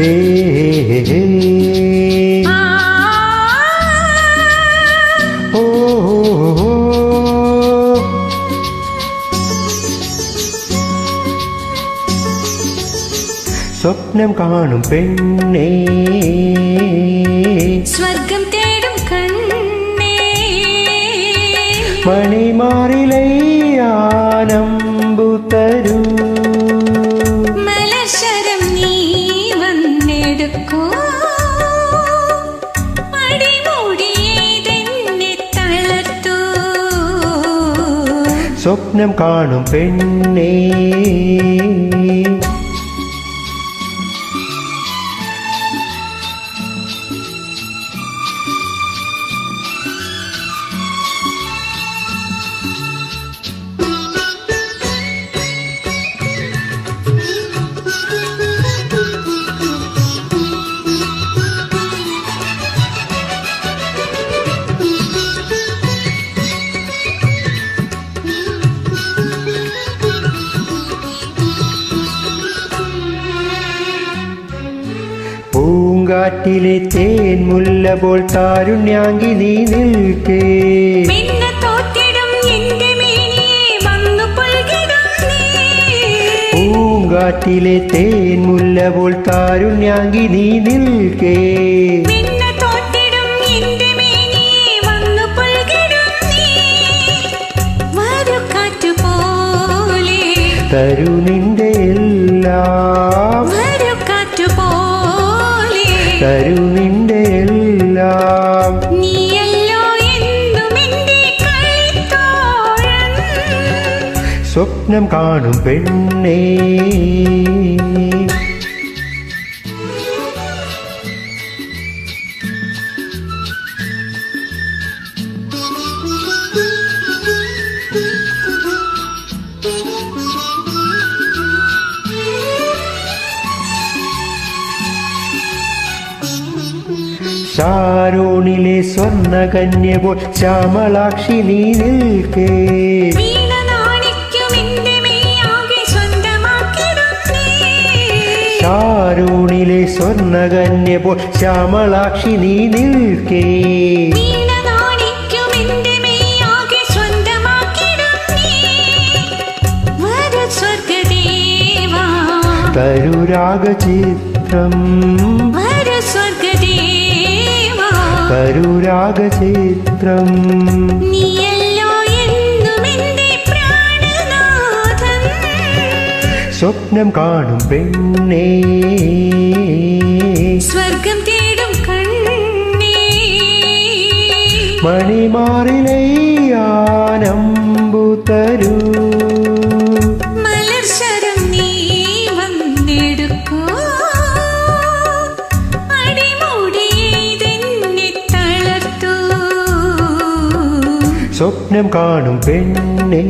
ഏ ഹേ, ആ ഓ, ഓ, ഓ. സ്വപ്നം കാണും പെണ്ണേ സ്വർഗം തേടും കണ്ണേ മണിമാറിലയാനമ്പു സ്വപ്നം കാണും പെണ്ണേ. പൂങ്കാറ്റിലെ തേൻ മുല്ല പോൽ താരുണ്യാങ്കി നീ നിൽക്കേ. പൂങ്കാറ്റിലെ തേൻ മുല്ല പോൽ താരുണ്യാങ്കി നീ നിൽക്കേ. പിന്നെ നിന്റെ എല്ലാം. സ്വപ്നം കാണും പെണ്ണേ. ഷാരോണിലെ സ്വർണ കന്യ പോൽ ശ്യാമളാക്ഷി നീ നിൽക്കേ. ഷാരോണിലെ സ്വർണ കന്യ പോൽ ശ്യാമളാക്ഷി നീ നിൽക്കേ. തരുരാഗ നാണിക്കും പ്രാണനാഥൻ. സ്വപ്നം കാണും പെണ്ണേ. സ്വർഗം തേടും കണ്ണേ. മണിമാറിലയാനമ്പു സ്വപ്നം കാണും പെണ്ണേ.